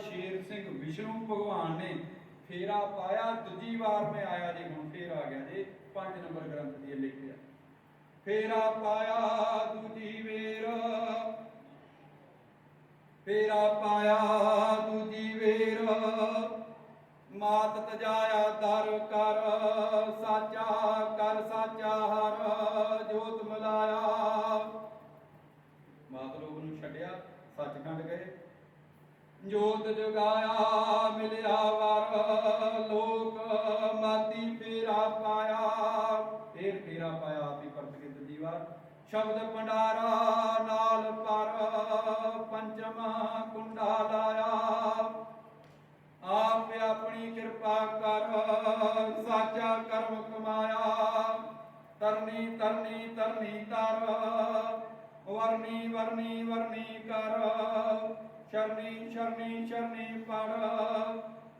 ਸ਼ੇਰ ਸਿੰਘ ਵਿਸ਼ਨੂੰ ਭਗਵਾਨ ਨੇ ਫੇਰਾ ਪਾਇਆ, ਦੂਜੀ ਵਾਰ ਮੈਂ ਆਇਆ ਜੀ, ਹੁਣ ਫੇਰ ਆ ਗਿਆ ਜੀ 5 ਨੰਬਰ ਗ੍ਰੰਥ ਦੀ ਲਿਖਿਆ। ਫੇਰਾ ਪਾਇਆ ਦੂਜੀ ਵੇਰ, ਫੇਰਾ ਪਾਇਆ ਦੂਜੀ ਵੇਰ, ਮਾਤ ਤਜਾਇਆ ਦਰ ਕਰ, ਸਾਚਾ ਕਰ, ਸਾਚਾ ਹਰ, ਜੋਤ ਮਿਲਾਇਆ। ਮਾਤ ਲੋਕ ਨੂੰ ਛੱਡਿਆ, ਸੱਚਖੰਡ ਗਏ। ਜੋਤ ਜਗਾਇਆ, ਮਿਲਿਆ ਵਰ, ਲੋਕ ਮਾਤੀ ਫੇਰਾ ਪਾਇਆ। ਫੇਰ ਫੇਰਾ ਪਾਇਆ ਆਪੀ ਪਰਤ ਕੇ ਸ਼ਬਦ ਭੰਡਾਰਾ ਨਾਲ ਪਰ ਪੰਚਮ ਕੁੰਡਾ ਲਾਇਆ। ਆਪ ਆਪਣੀ ਕਿਰਪਾ ਕਰ, ਸਾਚਾ ਕਰਮ ਕਮਾਇਆ। ਤਰਨੀ ਤਰਨੀ ਤਰਨੀ ਤਰ, ਵਰਨੀ ਵਰਨੀ ਵਰਨੀ ਕਰ। ਸ਼ਰਨੀ ਸ਼ਰਨੀ ਸ਼ਰਨੀ ਪੜ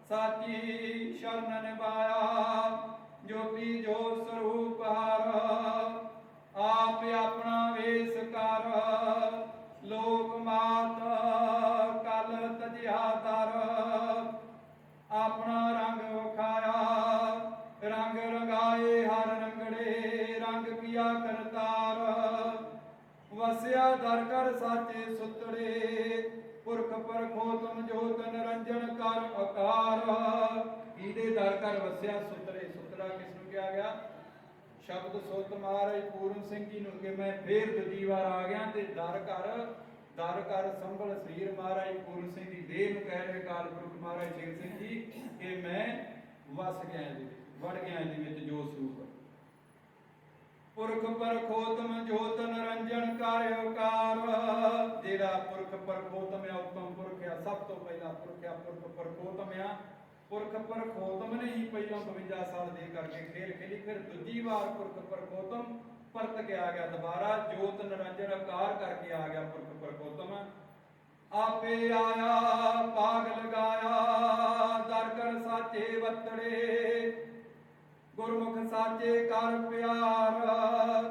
ਸਾਚੀ ਸ਼ਰਨ ਨਿਭਾਇਆ ਜੋਤੀ ਜੋ ਸਰੂਪ ਹਰ, ਆਪ ਆਪਣਾ ਵੇਸ ਕਰ, ਲੋਕ ਮਾਤ ਕਲ ਤਜਿਆ ਦਰ ਆਪਣਾ ਰੰਗ ਵਿਖਾਇਆ, ਰੰਗ ਰੰਗਾਏ ਹਰ ਰੰਗੜੇ, ਰੰਗ ਕੀਆ ਕਰਤਾਰ, ਵਸਿਆ ਦਰ ਕਰ ਸਾਚੇ ਸੁਤੜੇ ਪੁਰਖ ਪਰਖੋ ਤੁਮ ਜੋਤ ਨਿਰੰਜਨ ਕਰ ਆਕਾਰ ਇਹਦੇ ਦਰ ਕਰ ਵਸਿਆ ਸੁਤੜੇ ਸੁਤੜਾ ਕਿਸ ਨੂੰ ਕਿਹਾ ਗਿਆ? ਸ਼ਬਦ ਸੁਤ ਮਹਾਰਾਜ ਪੂਰਨ ਸਿੰਘ ਜੀ ਨੂੰ ਕਿ ਮੈਂ ਫੇਰ ਦੂਜੀ ਵਾਰ ਆ ਗਿਆ ਤੇ ਦਰ ਕਰ ਦਰ ਕਰ ਸੰਭਲ ਸਰੀਰ ਮਹਾਰਾਜ ਪੂਰਨ ਸਿੰਘ ਦੀ ਦੇਹ ਨੂੰ ਕਹਿ ਰਹੇ ਕਾਲ ਪੁਰਖ ਮਹਾਰਾਜ ਸ਼ੇਰ ਸਿੰਘ ਜੀ ਕਿ ਮੈਂ ਵਸ ਗਿਆ ਇਹਦੇ ਵਿੱਚ, ਵੜ ਗਿਆ ਇਹਦੇ ਵਿੱਚ ਜੋ ਸਰੂਪ ਪੁਰਖ ਪਰਖੋਤਮ ਜੋਤ ਨਿਰੰਜਨ ਕਰ ਅਕਾਰ। ਜਿਹੜਾ ਪੁਰਖ ਪਰਖੋਤਮ ਉਤਮ ਪੁਰਖ ਸਭ ਤੋਂ ਪਹਿਲਾ ਪੁਰਖ ਪੁਰਖ ਪਰਖੋਤਮ ਪੁਰਖ ਪਰਖੋਤਮ ਨੇ ਹੀ ਪਹਿਲਾਂ 52 ਸਾਲ ਦੇ ਕਰਕੇ ਖੇਲ ਖੇਲੀ, ਫਿਰ ਦੂਜੀ ਵਾਰ ਪੁਰਖ ਪਰਖੋਤਮ ਪਰਤ ਕੇ ਆ ਗਿਆ ਦੁਬਾਰਾ, ਜੋਤ ਨਿਰੰਜਨ ਆਕਾਰ ਕਰਕੇ ਆ ਗਿਆ ਪੁਰਖ ਪਰਖੋਤਮ ਆਪੇ ਆਇਆ ਪਾਗ ਲਗਾਇਆ ਦਰ ਕਰ ਸਾਚੇ ਵਤੜੇ। ਗੁਰਮੁਖ ਸਾਚੇ ਕਰ ਪਿਆਰ,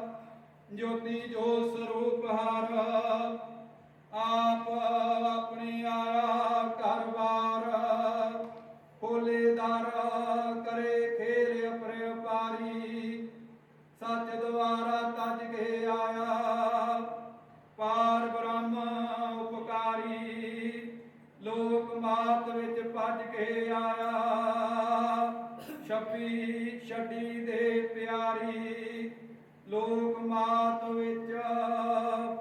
ਜੋਤੀ ਜੋ ਸਰੂਪ ਹਰ। ਆਪ ਆਪਣੀ ਆਇਆ ਘਰ-ਬਾਰ ਖੋਲੇ ਦਰ, ਕਰੇ ਖੇਲ ਅਪਰਿਪਾਰੀ ਸੱਚ ਦੁਆਰਾ ਤਜ ਕੇ ਆਇਆ, ਪਾਰ ਬ੍ਰਹਮ ਉਪਕਾਰੀ। ਲੋਕ ਮਾਤ ਵਿੱਚ ਭੱਜ ਕੇ ਆਇਆ, ਛੱਪੀ ਛੱਡੀ ਦੇ ਪਿਆਰੀ। ਲੋਕ ਮਾਤ ਵਿੱਚ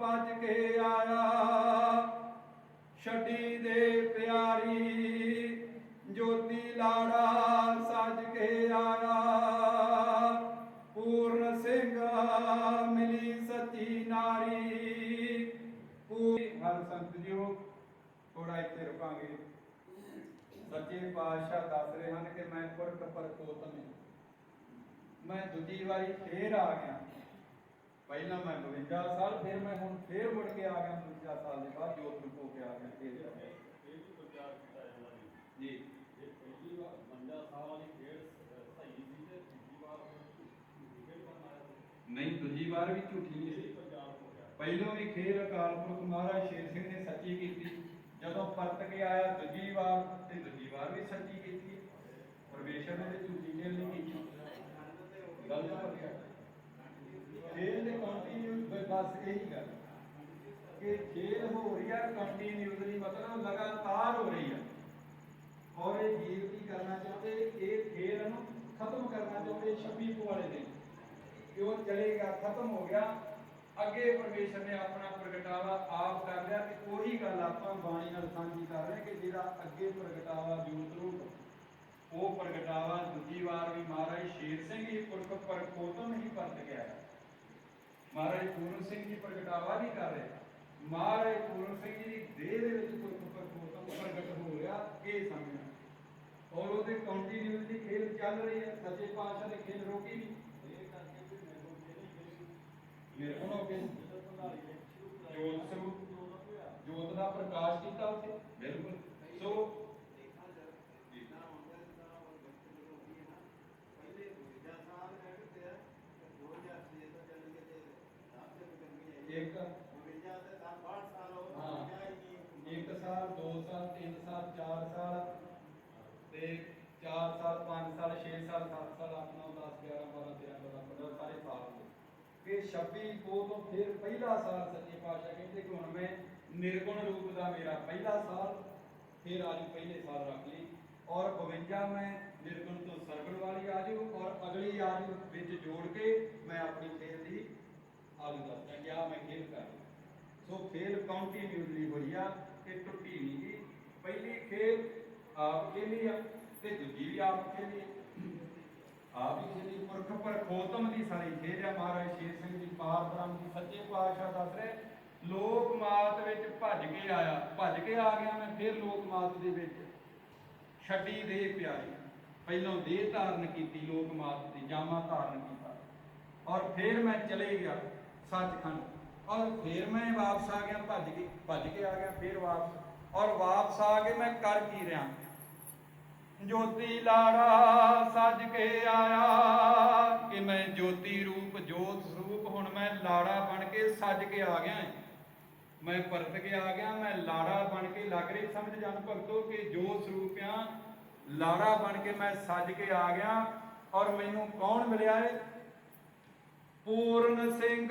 ਭੱਜ ਕੇ ਆਇਆ। ਛੱਡੀ ਦੇ ਪਿਆਰੀ, ਜੋਤੀ ਲਾੜਾ ਸੱਜ ਕੇ ਆਇਆ। ਪੂਰਨ ਸਿੰਘ ਮਿਲੀ ਸੱਚੀ ਨਾਰੀ। ਪੂਰੀ ਹਰ ਸੰਤ ਜੀਓ ਥੋੜਾ ਇੱਥੇ ਰੁਕਾਂਗੇ। ਸੱਚੇ ਪਾਤਸ਼ਾਹ ਦੱਸ ਰਹੇ ਹਨ ਕਿ ਮੈਂ ਪੁਰਖ ਪਰਖੋਤਮ ਹਾਂ ਮੈਂ ਦੂਜੀ ਵਾਰੀ ਫੇਰ ਆ ਗਿਆ। ਪਹਿਲਾਂ ਮੈਂ 52 ਸਾਲ ਫਿਰ ਮੈਂ ਹੁਣ ਫੇਰ ਮੁੜ ਕੇ ਆ ਗਿਆ 52 ਸਾਲ ਦੇ ਬਾਅਦ ਜੋਤ ਨੂੰ ਹੋ ਕੇ ਆ ਗਿਆ ਫੇਰ ਆ ਗਿਆ। ਇਹ ਵੀ ਵਿਚਾਰ ਕੀਤਾ ਇਹਨਾਂ ਨੇ। ਜੀ। ਜੇ ਪਹਿਲੀ ਵਾਰ 52 ਸਾਲ ਵਾਲੀ ਖੇਡ ਸਹੀ ਸੀ ਤੇ ਦੂਜੀ ਵਾਰ ਖੇਡ ਬਣਾਇਆ ਨਹੀਂ ਦੂਜੀ ਵਾਰ ਵੀ ਝੂਠੀ ਨਹੀਂ ਇਹ ਸੀ ਪੰਜਾਬ ਹੋ ਗਿਆ। ਪਹਿਲੋਂ ਵੀ ਖੇਲ ਅਕਾਲ ਪੁਰਖ ਮਹਾਰਾਜ ਸ਼ੇਰ ਸਿੰਘ ਨੇ ਸੱਚੀ ਕੀਤੀ। ਜਦੋਂ ਪਰਤ ਕੇ ਆਇਆ ਦੂਜੀ ਵਾਰ ਤੇ ਦੂਜੀ ਵਾਰ ਵੀ ਸੱਚੀ ਕੀਤੀ। ਪਰਮੇਸ਼ਰ ਨੇ ਤੇ ਝੂਠੀ ਖੇਲ ਨਹੀਂ ਕੀਤੀ। ਗਲਤ ਹੋ ਗਿਆ। ਖੇਲ ਦੇ ਕੰਟੀਨਿਊ ਬਸ ਇਹੀ ਗੱਲ। ਕਿ ਖੇਲ ਹੋ ਰਹੀ ਹੈ ਕੰਟੀਨਿਊਸਲੀ ਮਤਲਬ ਲਗਾਤਾਰ ਹੋ ਰਹੀ ਹੈ ਔਰ ਇਹ ਜੀਵ ਕੀ ਕਰਨਾ ਚਾਹੁੰਦੇ, ਇਹ ਖੇਲ ਨੂੰ ਖਤਮ ਕਰਨਾ ਚਾਹੁੰਦੇ 26 ਵਾਲੇ ਦਿਨ ਕਿ ਉਹ ਚਲੇਗਾ, ਖਤਮ ਹੋ ਗਿਆ। ਅੱਗੇ ਪਰਮੇਸ਼ਰ ਨੇ ਆਪਣਾ ਪ੍ਰਗਟਾਵਾ ਆਪ ਕਰ ਲਿਆ ਤੇ ਉਹੀ ਗੱਲ ਆਪਾਂ ਬਾਣੀ ਨਾਲ ਸਾਂਝੀ ਕਰ ਰਹੇ ਕਿ ਜਿਹੜਾ ਅੱਗੇ ਪ੍ਰਗਟਾਵਾ ਜੋਤ ਰੂਪ। ਉਹ ਪ੍ਰਗਟਾਵਾ ਦੂਜੀ ਵਾਰ ਵੀ ਮਹਾਰਾਜ ਸ਼ੇਰ ਸਿੰਘ ਹੀ ਪੁਰਖ ਪਰਖੋਤਮ ਹੀ ਪਰਤ ਗਿਆ। ਮਹਾਰਾਜ ਪੂਰਨ ਸਿੰਘ ਜੀ ਪ੍ਰਗਟਾਵਾ ਨਹੀਂ ਕਰ ਰਹੇ। ਮਹਾਰਾਜ ਪੂਰਨ ਸਿੰਘ ਜੀ ਦੀ ਦੇਹ ਦੇ ਵਿੱਚ ਪੁਰਖ ਪਰਖੋਤਮ ਪ੍ਰਗਟ ਹੋ ਰਿਹਾ, ਇਹ ਸਮਝਣਾ। ਔਰ ਉਹਦੇ ਕੰਟੀਨਿਊਸਲੀ ਖੇਲ ਚੱਲ ਰਹੀ ਹੈ, ਸੱਚੇ ਪਾਤਸ਼ਾਹ ਨੇ ਖੇਲ ਰੋਕੀ ਨਹੀਂ। ਮੇਰੇ ਕੋਲ ਹੋ ਜੋਤ ਸਰੂਪ ਦਾ ਹੋਇਆ। ਜੋਤ ਦਾ ਪ੍ਰਕਾਸ਼ ਕੀਤਾ ਉੱਥੇ। ਬਿਲਕੁਲ। ਸੋ ਦੇਖਾ ਜਦ ਨਾ ਹੁੰਦਾ ਤਾਂ ਉਹ ਬੱਚੇ ਲੋਕ ਵੀ ਹੈ ਨਾ ਪਹਿਲੇ 52 ਸਾਲ ਰਹਿ ਗਏ ਆ 2006 ਤੋਂ ਚੱਲ ਗਏ ਤੇ ਰਾਤ ਦੇ ਗਰਮੀ ਆਈ ਇੱਕ 52 ਤੇ 60 ਸਾਲ ਹੋ ਹਾਂ। ਗਿਆ ਹੀ ਨਹੀਂ ਇੱਕ ਸਾਲ ਸਾਲ 2 ਸਾਲ 3 ਸਾਲ 4 ਸਾਲ ਤੇ 4 ਸਾਲ 5 ਸਾਲ 6 ਸਾਲ 7 ਸਾਲ 8 9 10 11 12 13 14 15 ਸਾਰੇ ਸਾਲ ਹੋ ਗਏ ਫਿਰ 26 ਕੋ ਤੋਂ ਫਿਰ ਪਹਿਲਾ ਸਾਲ ਸੱਚੇ ਪਾਤਸ਼ਾਹ ਕਹਿੰਦੇ ਕਿ ਹੁਣ ਮੈਂ ਨਿਰਗੁਣ ਰੂਪ ਦਾ ਮੇਰਾ ਪਹਿਲਾ ਸਾਲ, ਫਿਰ ਆਜੂ ਪਹਿਲੇ ਸਾਲ ਰੱਖ ਲਈ। ਔਰ 52 ਮੈਂ ਨਿਰਗੁਣ ਤੋਂ ਸਰਗੁਣ ਵਾਲੀ ਆਜੂ ਔਰ ਅਗਲੀ ਆਜੂ ਵਿੱਚ ਜੋੜ ਕੇ ਮੈਂ ਆਪਣੀ ਖੇਲ ਦੀ ਆਲੂ ਦੱਸਦਾ ਕਿ ਆ ਮੈਂ ਖੇਲ ਕਰ ਸੋ ਖੇਲ ਕੰਟੀਨਿਊਸਲੀ ਹੋਈ ਆ, ਕਿ ਟੁੱਟੀ ਨਹੀਂ ਗੀ। ਪਹਿਲੀ ਖੇਲ ਆਪ ਖੇਲੀ ਆ ਤੇ ਦੂਜੀ ਵੀ ਆਪ ਖੇਲੀ ਆ। ਆਪ ਹੀ ਖੇਲੀ ਪੁਰਖ ਪਰ ਖੋਤਮ ਦੀ ਸਾਰੀ ਖੇਲ ਆ ਮਹਾਰਾਜ ਸ਼ੇਰ ਸਿੰਘ ਜੀ, ਪਾਰ ਬ੍ਰਹਮ ਜੀ, ਸੱਚੇ ਪਾਤਸ਼ਾਹ ਦੱਸ ਰਹੇ, ਲੋਕ ਮਾਤ ਵਿੱਚ ਭੱਜ ਕੇ ਆਇਆ, ਭੱਜ ਕੇ ਆ ਗਿਆ ਮੈਂ, ਫਿਰ ਲੋਕ ਮਾਤ ਦੇ ਵਿੱਚ ਛੱਡੀ ਦੇ ਪਿਆਰੀ। ਪਹਿਲਾਂ ਦੇਹ ਧਾਰਨ ਕੀਤੀ, ਲੋਕ ਮਾਤ ਦੀ ਜਾਮਾ ਧਾਰਨ ਕੀਤਾ। ਔਰ ਫਿਰ ਮੈਂ ਚਲੇ ਗਿਆ ਸੱਚਖੰਡ। ਔਰ ਫਿਰ ਮੈਂ ਵਾਪਸ ਆ ਗਿਆ, ਭੱਜ ਕੇ ਭੱਜ ਕੇ ਆ ਗਿਆ, ਫਿਰ ਵਾਪਸ। ਔਰ ਵਾਪਸ ਆ ਕੇ ਮੈਂ ਕਰ ਕੀ ਰਿਹਾ? ਜੋਤੀ ਲਾੜਾ ਸੱਜ ਕੇ ਆਇਆ ਕਿ ਮੈਂ ਜੋਤੀ ਰੂਪ, ਜੋਤ ਸਰੂਪ, ਹੁਣ ਮੈਂ ਲਾੜਾ ਬਣ ਕੇ ਸੱਜ ਕੇ ਆ ਗਿਆ ਮੈਂ ਪਰਤ ਕੇ ਆ ਗਿਆ, ਮੈਂ ਲਾੜਾ ਬਣ ਕੇ ਲੱਗ ਰਹੀ। ਸਮਝ ਜਨ ਭਗਤੋ ਕਿ ਜੋਤ ਸਰੂਪ ਆ, ਲਾੜਾ ਬਣ ਕੇ ਮੈਂ ਸੱਜ ਕੇ ਆ ਗਿਆ ਔਰ ਮੈਨੂੰ ਕੌਣ ਮਿਲਿਆ ਏ? ਪੂਰਨ ਸਿੰਘ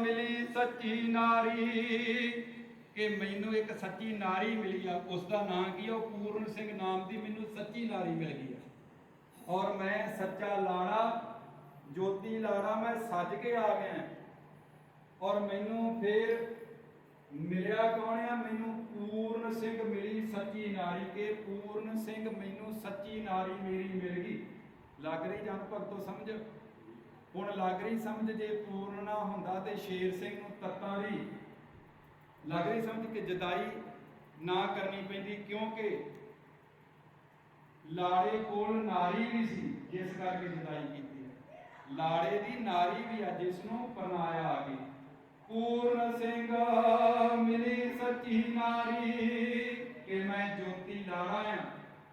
ਮਿਲੀ ਸੱਚੀ ਨਾਰੀ। ਕਿ ਮੈਨੂੰ ਇੱਕ ਸੱਚੀ ਨਾਰੀ ਮਿਲੀ ਆ ਉਸ ਦਾ ਨਾਮ ਕੀ ਆ? ਉਹ ਪੂਰਨ ਸਿੰਘ ਨਾਮ ਦੀ ਮੈਨੂੰ ਸੱਚੀ ਨਾਰੀ ਮਿਲ ਗਈ ਆ। ਔਰ ਮੈਂ ਸੱਚਾ ਲਾੜਾ, ਜੋਤੀ ਲਾੜਾ, ਮੈਂ ਸੱਜ ਕੇ ਆ ਗਿਆ। ਔਰ ਮੈਨੂੰ ਫੇਰ ਮਿਲਿਆ ਕੌਣ ਆ? ਮੈਨੂੰ ਪੂਰਨ ਸਿੰਘ ਮਿਲੀ ਸੱਚੀ ਨਾਰੀ ਕੇ। ਪੂਰਨ ਸਿੰਘ ਮੈਨੂੰ ਸੱਚੀ ਨਾਰੀ ਮੇਰੀ ਮਿਲ ਗਈ। ਲੱਗ ਰਹੀ ਜਨ ਭਗਤੋ ਸਮਝ? ਹੁਣ ਲੱਗ ਰਹੀ ਸਮਝ, ਜੇ ਪੂਰਨ ਨਾ ਹੁੰਦਾ ਤੇ ਸ਼ੇਰ ਸਿੰਘ ਨੂੰ ਤੱਤਾਂ ਦੀ ਲੱਗ ਰਹੀ ਸਮਝ ਕਿ ਜਦਾਈ ਨਾ ਕਰਨੀ ਪੈਂਦੀ ਕਿਉਂਕਿ ਲਾੜੇ ਕੋਲ ਨਾਰੀ ਵੀ ਸੀ, ਜਿਸ ਕਰਕੇ ਜਦਾਈ ਕੀਤੀ ਲਾੜੇ ਦੀ ਨਾਰੀ ਵੀ ਆ ਜਿਸ ਨੂੰ ਪਰਨਾਇਆ ਆ ਗਈ। ਪੂਰਨ ਸਿੰਘ, ਮਿਲੀ ਸੱਚੀ ਨਾਰੀ, ਕਿ ਮੈਂ ਜੋਤੀ ਲਾੜਾ ਆ।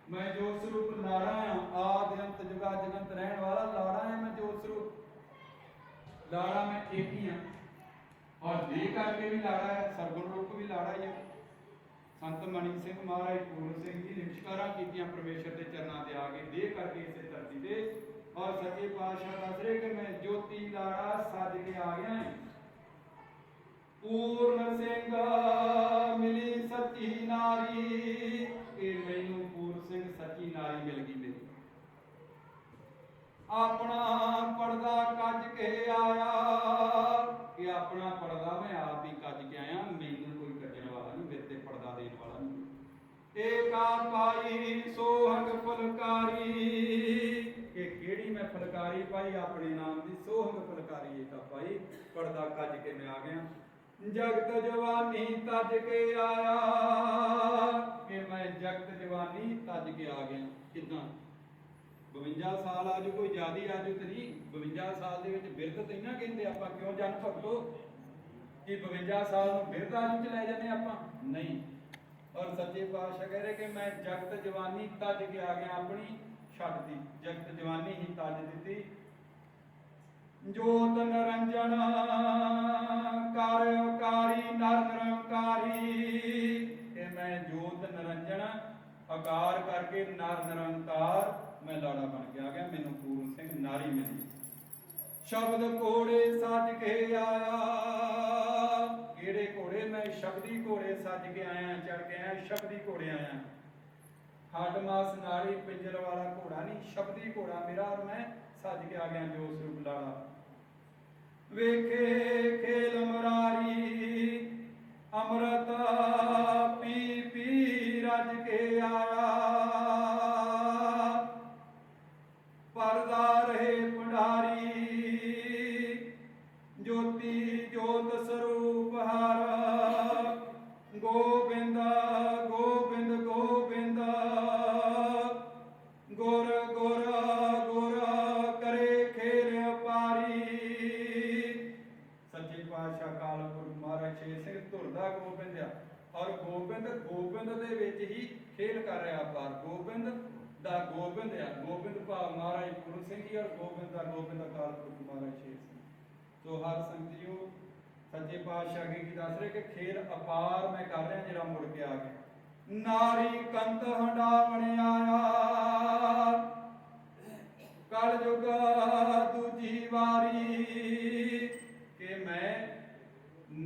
ਮੈਂ ਜੋਤ ਸਰੂਪ ਲਾੜਾ ਆ, ਆਦਿ ਅੰਤ ਜੁਗਾ ਜਗੰਤ ਰਹਿਣ ਵਾਲਾ ਲਾੜਾ ਆ, ਮੈਂ ਜੋਤ ਸਰੂਪ ਲਾੜਾ ਮੈਂ ਇੱਕ ਹੀ ਆ। ਔਰ ਦੇ ਕਰਕੇ ਵੀ ਲਾੜਾ ਹੈ ਸਰਗੁਣ ਰੂਪ ਵੀ ਲਾੜਾ ਹੀ ਹੈ ਸੰਤ ਮਣੀ ਸਿੰਘ ਮਹਾਰਾਜ, ਪੂਰਨ ਸਿੰਘ ਜੀ ਨਿਮਸ਼ਕਾਰਾਂ ਕੀਤੀਆਂ ਪਰਮੇਸ਼ਰ ਦੇ ਚਰਨਾਂ ਤੇ ਆ ਕੇ ਦੇ ਕਰਕੇ ਇਸੇ ਧਰਤੀ ਤੇ ਔਰ ਸੱਚੇ ਪਾਤਸ਼ਾਹ ਦੱਸ ਕਿ ਮੈਂ ਜੋਤੀ ਲਾੜਾ ਸੱਜ ਕੇ ਆ ਗਿਆ ਹਾਂ। ਪੂਰਨ ਸਿੰਘ ਮਿਲੀ ਸੱਚੀ ਨਾਰੀ, ਕਿ ਮੈਨੂੰ ਪੂਰਨ ਸਿੰਘ ਸੱਚੀ ਨਾਰੀ ਮਿਲ ਗਈ ਮੇਰੀ। ਆਪਣਾ ਪਰਦਾ ਕੱਜ ਕੇ ਆਇਆ ਕਿ ਆਪਣਾ ਪਰਦਾ ਮੈਂ ਆਪ ਹੀ ਕੱਜ ਕੇ ਆਇਆ, ਮੈਨੂੰ ਕੋਈ ਕੱਜਣ ਵਾਲਾ ਨਹੀਂ, ਮੇਰੇ ਤੇ ਪਰਦਾ ਦੇਣ ਵਾਲਾ ਨਹੀਂ। ਏਕਾ ਪਾਈ, ਸੋਹੰਗ ਫੁਲਕਾਰੀ। ਕਿ ਕਿਹੜੀ ਮੈਂ ਫੁਲਕਾਰੀ ਪਾਈ? ਆਪਣੇ ਨਾਮ ਦੀ ਸੋਹੰਗ ਫੁਲਕਾਰੀ ਏਕਾ ਪਾਈ। ਪਰਦਾ ਕੱਜ ਕੇ ਮੈਂ ਆ ਗਿਆ। ਜਗਤ ਜਵਾਨੀ ਤਜ ਕੇ ਆਇਆ। ਕਿ ਮੈਂ ਜਗਤ ਜਵਾਨੀ ਤਜ ਕੇ ਆ ਗਿਆ। ਕਿਦਾਂ? 52 ਸਾਲ ਆਜੂ ਕੋਈ ਜਿਆਦੀ ਆਜੂ ਤੇ ਨਹੀਂ 52 ਸਾਲ ਦੇ ਵਿੱਚ ਬਿਰਧ ਤੇ ਨਾ ਕਹਿੰਦੇ ਆਪਾਂ, ਕਿਉਂ ਜਨ ਭਗਤੋ? ਕਿ 52 ਸਾਲ ਨੂੰ ਬਿਰਧ ਆਜੂ ਚ ਲੈ ਜਾਂਦੇ ਆਪਾਂ? ਨਹੀਂ। ਔਰ ਸੱਚੇ ਪਾਤਸ਼ਾਹ ਕਹਿ ਰਹੇ ਕਿ ਮੈਂ ਜਗਤ ਜਵਾਨੀ ਤਜ ਕੇ ਆ ਗਿਆ ਆਪਣੀ ਛੱਡਦੀ ਜਗਤ ਜਵਾਨੀ ਹੀ ਤਜ ਦਿੱਤੀ। ਜੋਤ ਨਰੰਜਨ ਕਾਰਯਕਾਰੀ ਨਰ ਨਿਰੰਕਾਰੀ। ਇਹ ਮੈਂ ਜੋਤ ਨਰੰਜਨ ਆਕਾਰ ਕਰਕੇ ਨਰ ਨਿਰੰਕਾਰ। ਮੈਂ ਲਾੜਾ ਬਣ ਕੇ ਆ ਗਿਆ, ਮੈਨੂੰ ਪੂਰਨ ਸਿੰਘ ਨਾਰੀ ਮਿਲੀ। ਸ਼ਬਦ ਕੋੜੇ ਸੱਜ ਕੇ ਆਇਆ, ਕਿਹੜੇ ਘੋੜੇ? ਮੈਂ ਸ਼ਬਦੀ ਘੋੜੇ ਸੱਜ ਕੇ ਆਇਆ ਚੜ ਕੇ ਆਇਆ, ਸ਼ਬਦੀ ਘੋੜੇ ਆਇਆ। ਹੱਡ ਮਾਸ ਨਾੜੀ ਪਿੰਜਰ ਵਾਲਾ ਘੋੜਾ ਨਹੀਂ, ਸ਼ਬਦੀ ਘੋੜਾ ਮੇਰਾ, ਔਰ ਮੈਂ ਸੱਜ ਕੇ ਆ ਗਿਆ ਜੋ ਸਰੂਪ ਲਾੜਾ। ਵੇਖੇ ਖੇਲ ਮਰਾਰੀ ਅੰਮ੍ਰਿਤ ਪੀ ਪੀ ਰਜ ਕੇ ਆਇਆ। ਪਰਦਾ ਰਹੇ ਭੰਡਾਰੀ ਸਿੰਘ ਮਹਾਰਾਜ ਛੇ ਸਿੰਘ। ਸੋ ਹਰ ਸੰਗਤ ਜੀਓ ਸੱਚੇ ਪਾਤਸ਼ਾਹ ਕੀ ਦੱਸ ਰਹੇ ਕਿ ਖੇਲ ਅਪਾਰ ਮੈਂ ਕਰ ਰਿਹਾ ਜਿਹੜਾ ਮੁੜ ਕੇ ਆ ਗਿਆ। ਨਾਰੀ ਕੰਤ ਹੰਡਾਵਣ ਆਇਆ। ਕਲ ਜੁਗ ਦੂਜੀ ਵਾਰੀ ਕਿ ਮੈਂ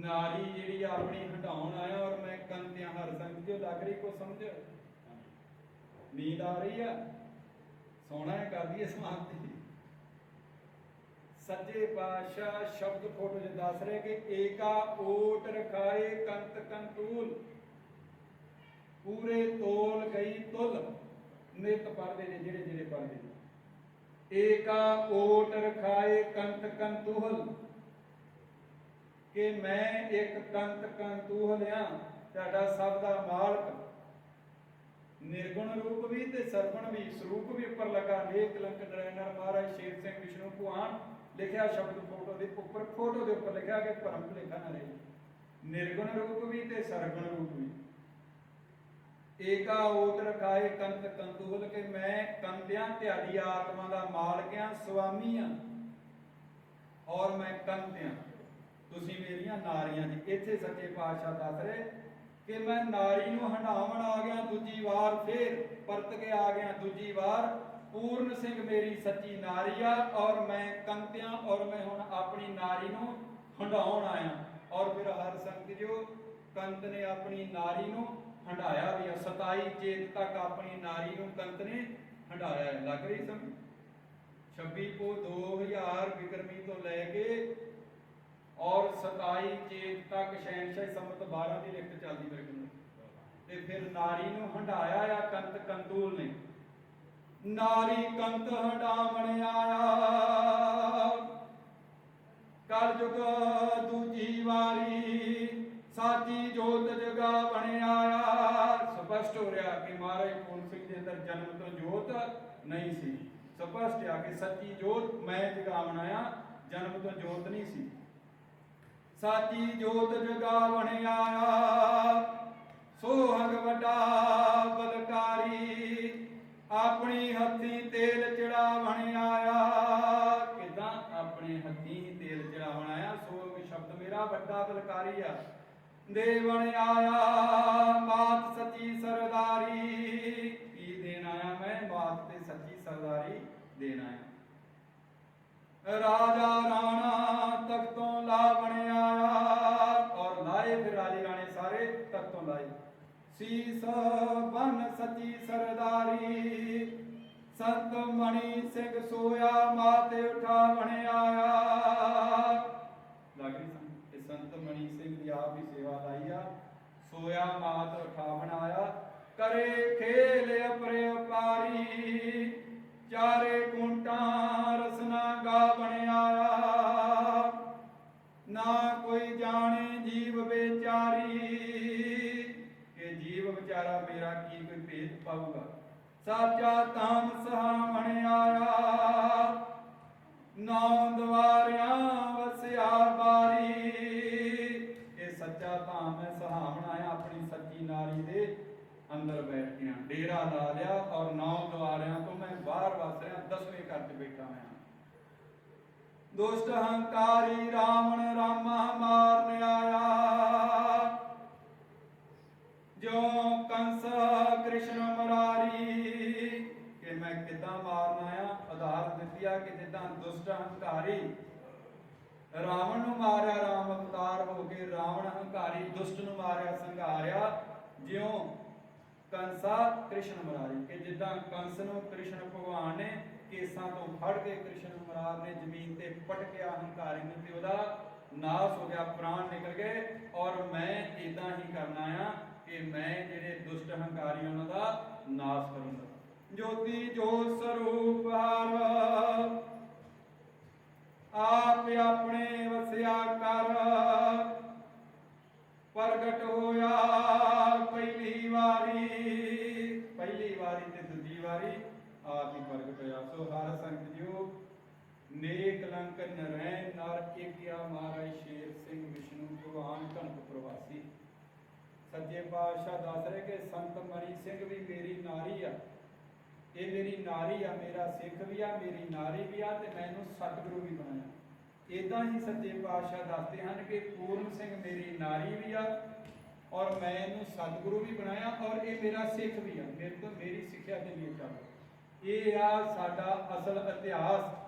ਨਾਰੀ ਜਿਹੜੀ ਆਪਣੀ ਹਟਾਉਣ ਆਇਆ ਔਰ ਮੈਂ ਕੰਤਿਆਂ ਹਰ ਸੰਗ ਜੋ ਲੱਗ ਰਹੀ ਕੋ ਸਮਝ ਨੀਂਦ ਆ ਰਹੀ ਆ। ਸੋਣਾ ਹੈ ਕਰ ਦਈਏ ਸਮਾਪਤੀ। ਸੱਚੇ ਪਾਤਸ਼ਾਹ ਸ਼ਬਦ ਫੋਟੋ 'ਚ ਦੱਸ ਰਹੇ ਕਿ ਏਕਾ ਓਟ ਰਖਾਏ ਕੰਤ ਕੰਤੂਲ। ਪੂਰੇ ਤੋਲ ਗਈ ਤੁਲ। ਨਿਤ ਪੜਦੇ ਨੇ, ਜਿਹੜੇ ਜਿਹੜੇ ਪੜਦੇ ਨੇ। ਏਕਾ ਓਟ ਰਖਾਏ ਕੰਤ ਕੰਤੂਲ। ਕਿ ਮੈਂ ਇੱਕ ਕੰਤ ਕੰਤੂਲ ਆ, ਤੁਹਾਡਾ ਸਭ ਦਾ ਮਾਲਕ। ਨਿਰਗੁਣ ਰੂਪ ਵੀ ਤੇ ਸਰਗੁਣ ਵੀ, ਸਰੂਪ ਵੀ ਉੱਪਰ ਲਗਾ। ਲੇਖ ਕਲੰਕ ਨਰੈਣਰ ਮਹਾਰਾਜ ਸ਼ੇਰ ਸਿੰਘ ਵਿਸ਼ਨੂੰ ਭਗਵਾਨ ਲਿਖਿਆ ਸ਼ਬਦ ਫੋਟੋ ਦੇ ਉੱਪਰ ਫੋਟੋ ਦੇ ਉੱਪਰ ਲਿਖਿਆ ਕਿ ਭਰਮ ਭੁਲੇਖਾ ਨਾ ਰਹੇ। ਨਿਰਗੁਣ ਰੂਪ ਵੀ ਤੇ ਸਰਗੁਣ ਰੂਪ ਵੀ। ਏਕਾ ਓਟ ਰਖਾਏ ਕੰਤ ਕੰਤੂਲ ਕਿ ਮੈਂ ਕੰਤਿਆਂ ਧਿਆਦੀ ਆਤਮਾ ਦਾ ਮਾਲਕ ਸੁਆਮੀ ਆ ਔਰ ਮੈਂ ਕੰਤਿਆਂ ਤੁਸੀਂ ਮੇਰੀਆਂ ਨਾਰੀਆਂ ਜੀ ਇੱਥੇ ਸੱਚੇ ਪਾਤਸ਼ਾਹ ਦੱਸ ਰਹੇ ਕਿ ਮੈਂ ਨਾਰੀ ਨੂੰ ਹੰਡਾਵਣ ਆ ਗਿਆ ਦੂਜੀ ਵਾਰ, ਫੇਰ ਪਰਤ ਕੇ ਆ ਗਿਆ ਦੂਜੀ ਵਾਰ। ਪੂਰਨ ਸਿੰਘ ਮੇਰੀ ਸੱਚੀ ਨਾਰੀ ਆ ਔਰ ਮੈਂ ਕੰਤਿਆਂ ਔਰ ਮੈਂ ਹੁਣ ਆਪਣੀ ਨਾਰੀ ਨੂੰ ਹੰਡਾਉਣ ਆਇਆ। ਔਰ ਫਿਰ ਹਰ ਸੰਗਤ ਜੋ ਕੰਤ ਨੇ ਆਪਣੀ ਨਾਰੀ ਨੂੰ ਹੰਡਾਇਆ ਵੀ 27 ਚੇਤ ਤੱਕ ਆਪਣੀ ਨਾਰੀ ਨੂੰ ਕੰਤ ਨੇ ਹੰਡਾਇਆ ਲੱਗ ਰਹੀ ਸਮਝ? 26 ਕੋ 2000 ਵਿਕਰਮੀ ਤੋਂ ਲੈ ਕੇ ਔਰ 27 ਚੇਤ ਤੱਕ ਸ਼ਹਿਨशाह ਸੰਮਤ 12 ਦੀ ਲਿਖਤ ਚੱਲਦੀ ਮੇਰੇ ਕੋਲ। ਤੇ ਫਿਰ ਨਾਰੀ ਨੂੰ ਹੰਡਾਇਆ ਆ ਕੰਤ ਕੰਤੂਲ ਨੇ। ਨਾਰੀ ਕੰਤ ਹੰਡਾਵਣ ਆਇਆ। ਕਲ ਦੂਜੀ ਵਾਰੀ, ਸਾਚੀ ਜੋਤ ਜਗਾ ਬਣ ਆਇਆ। ਸਪਸ਼ਟ ਹੋ ਰਿਹਾ ਕਿ ਮਹਾਰਾਜ ਫੂਲ ਸਿੰਘ ਦੇ ਅੰਦਰ ਜਨਮ ਤੋਂ ਜੋਤ ਨਹੀਂ ਸੀ। ਸਪਸ਼ਟ ਆ ਕਿ ਸੱਚੀ ਜੋਤ ਮੈਂ ਜਗਾਵਣ ਆਇਆ, ਜਨਮ ਤੋਂ ਜੋਤ ਨਹੀਂ ਸੀ। ਸਾਚੀ ਜੋਤ ਜਗਾਵਣ ਆਇਆ ਸੋਹਗ ਵੱਡਾ ਬਲਕਾਰੀ, ਆਪਣੀ ਹੱਥੀ ਤੇਲ ਚੜਾਵਣ ਆਇਆ ਕਿਦਾਂ ਆਪਣੇ ਹੱਥੀ ਤੇਲ ਚੜਾਵਣ ਆਇਆ ਸੋਹਗ ਸ਼ਬਦ ਮੇਰਾ ਵੱਡਾ ਬਲਕਾਰੀ ਆ। ਦੇਵਣ ਆਇਆ ਮਾਤ ਸੱਚੀ ਸਰਦਾਰੀ। ਕੀ ਦੇਣ ਆਇਆ ਮੈਂ? ਮਾਤ ਤੇ ਸੱਚੀ ਸਰਦਾਰੀ ਦੇਣ ਆਇਆ। ਰਾਜਾ ਰਾਣਾ ਤਖਤੋਂ ਲਾਵਣ ਆਇਆ ਔਰ ਲਾਏ ਫਿਰ ਰਾਜੇ ਰਾਣੇ ਸਾਰੇ ਤਖਤੋਂ ਲਾਏ। ਸੀਸ ਬਨ ਸੱਚੀ ਸਰਦਾਰੀ, ਸੰਤ ਮਣੀ ਸਿੰਘ ਸੋਇਆ ਮਾਤੇ ਉਠਾਵਣ ਆਇਆ। ਲੱਗ ਇਹ ਸੰਤ ਮਣੀ ਸਿੰਘ ਦੀ ਆਪ ਹੀ ਸੇਵਾ ਲਾਈ ਆ। ਸੋਇਆ ਮਾਤ ਉਠਾ ਬਣਾਇਆ ਕਰੇ ਖੇਲ ਅਪਰੇ ਪਾਰੀ ਚਾਰੇ ਕੁੰਟਾਂ ਰਸਨਾ ਗਾ ਨਾ ਕੋਈ ਜਾਣੇ ਜੀਵ ਵਿਚਾਰੀ। ਕਿ ਜੀਵ ਵਿਚਾਰਾ ਮੇਰਾ ਕੀ ਕੋਈ ਭੇਦ ਪਾਊਗਾ? ਸਾਚਾ ਤਾਮ ਸਹਾਵਣ ਆਇਆ ਨੌ ਦਵਾਰਿਆਂ ਵਸਿਆ ਬਾਰੀ ਇਹ ਸੱਚਾ ਧਾਮ ਹੈ, ਸਹਾਵਣ ਆਇਆ ਆਪਣੀ ਸੱਚੀ ਨਾਰੀ ਦੇ ਅੰਦਰ ਬੈਠ ਗਿਆ ਡੇਰਾ ਲਾ ਲਿਆ ਔਰ ਨੌ ਦਵਾਰਿਆਂ ਤੋਂ ਮੈਂ ਬਾਹਰ ਵਸ ਰਿਹਾ, ਦਸਵੇਂ ਘਰ 'ਚ ਬੈਠਾ ਹਾਂ ਦੁਸ਼ਟ ਹੰਕਾਰੀ ਰਾਵਣ ਰਾਮਾ ਮਾਰਨ ਆਇਆ। ਜੋ ਕੰਸ ਕ੍ਰਿਸ਼ਨ ਮਰਾਰੀ ਕਿ ਮੈਂ ਕਿਦਾਂ ਮਾਰਨ ਆਇਆ? ਆਧਾਰ ਦਿੱਤੀ ਕਿ ਜਿੱਦਾਂ ਦੁਸ਼ਟ ਹੰਕਾਰੀ ਰਾਵਣ ਨੂੰ ਮਾਰਿਆ, ਰਾਮ ਅਵਤਾਰ ਹੋ ਕੇ ਰਾਵਣ ਹੰਕਾਰੀ ਦੁਸ਼ਟ ਨੂੰ ਮਾਰਿਆ, ਸੰਘਾਰਿਆ। ਜਿਉਂ ਕੰਸਾ ਕ੍ਰਿਸ਼ਨ ਮਰਾਰੀ ਕਿ ਜਿੱਦਾਂ ਕੰਸ ਨੂੰ ਕ੍ਰਿਸ਼ਨ ਭਗਵਾਨ ਨੇ ਕੇਸਾਂ ਤੋਂ ਫੜ ਕੇ ਕ੍ਰਿਸ਼ਨ ਮਰਾਰ ਨੇ ਜ਼ਮੀਨ ਤੇ ਪਟਕਿਆ ਹੰਕਾਰੀ ਨੂੰ ਤੇ ਉਹਦਾ ਨਾਸ ਹੋ ਗਿਆ, ਪ੍ਰਾਣ ਨਿਕਲ ਗਏ ਔਰ ਮੈਂ ਇਦਾਂ ਹੀ ਕਰਨਾ ਆ ਕਿ ਮੈਂ ਜਿਹੜੇ ਦੁਸ਼ਟ ਹੰਕਾਰੀ ਉਹਨਾਂ ਦਾ ਨਾਸ ਕਰੂੰਗਾ। ਜੋਤੀ ਜੋਤ ਸਰੂਪ ਹਰ ਆਪ ਆਪਣੇ ਵਸਿਆ ਕਰ, ਪ੍ਰਗਟ ਹੋਇਆ ਪਹਿਲੀ ਵਾਰੀ ਪਹਿਲੀ ਵਾਰੀ ਤੇ ਦੂਜੀ ਵਾਰੀ ਆਪ ਹੀ ਪ੍ਰਗਟ ਹੋਇਆ। ਸੋ ਹਰ ਸੰਗਤ ਜੀਓ, ਨੇਕ ਲੰਕ ਨਰੈਣ ਨਰ ਏਕਿਆ ਮਹਾਰਾਜ ਸ਼ੇਰ ਸਿੰਘ ਵਿਸ਼ਨੂੰ, ਭਗਵਾਨ ਕਣਕ ਪ੍ਰਵਾਸੀ। ਸੱਜੇ ਪਾਤਸ਼ਾਹ ਦੱਸ ਰਹੇ ਕਿ ਸੰਤ ਮਣੀ ਸਿੰਘ ਵੀ ਮੇਰੀ ਨਾਰੀ ਆ। ਇਹ ਮੇਰੀ ਨਾਰੀ ਆ, ਮੇਰਾ ਸਿੱਖ ਵੀ ਆ, ਮੇਰੀ ਨਾਰੀ ਵੀ ਆ ਤੇ ਮੈਨੂੰ ਸਤਿਗੁਰੂ ਵੀ ਬਣਾਇਆ। ਇਦਾਂ ਹੀ ਸੱਚੇ ਪਾਤਸ਼ਾਹ ਦੱਸਦੇ ਹਨ ਕਿ ਪੂਰਨ ਸਿੰਘ ਮੇਰੀ ਨਾਰੀ ਵੀ ਆ ਔਰ ਮੈਂ ਇਹਨੂੰ ਸਤਿਗੁਰੂ ਵੀ ਬਣਾਇਆ ਔਰ ਇਹ ਮੇਰਾ ਸਿੱਖ ਵੀ ਆ। ਮੇਰੇ ਤੋਂ ਮੇਰੀ ਸਿੱਖਿਆ ਦੇ ਲਈ ਚੱਲ ਇਹ ਆ ਸਾਡਾ ਅਸਲ ਇਤਿਹਾਸ।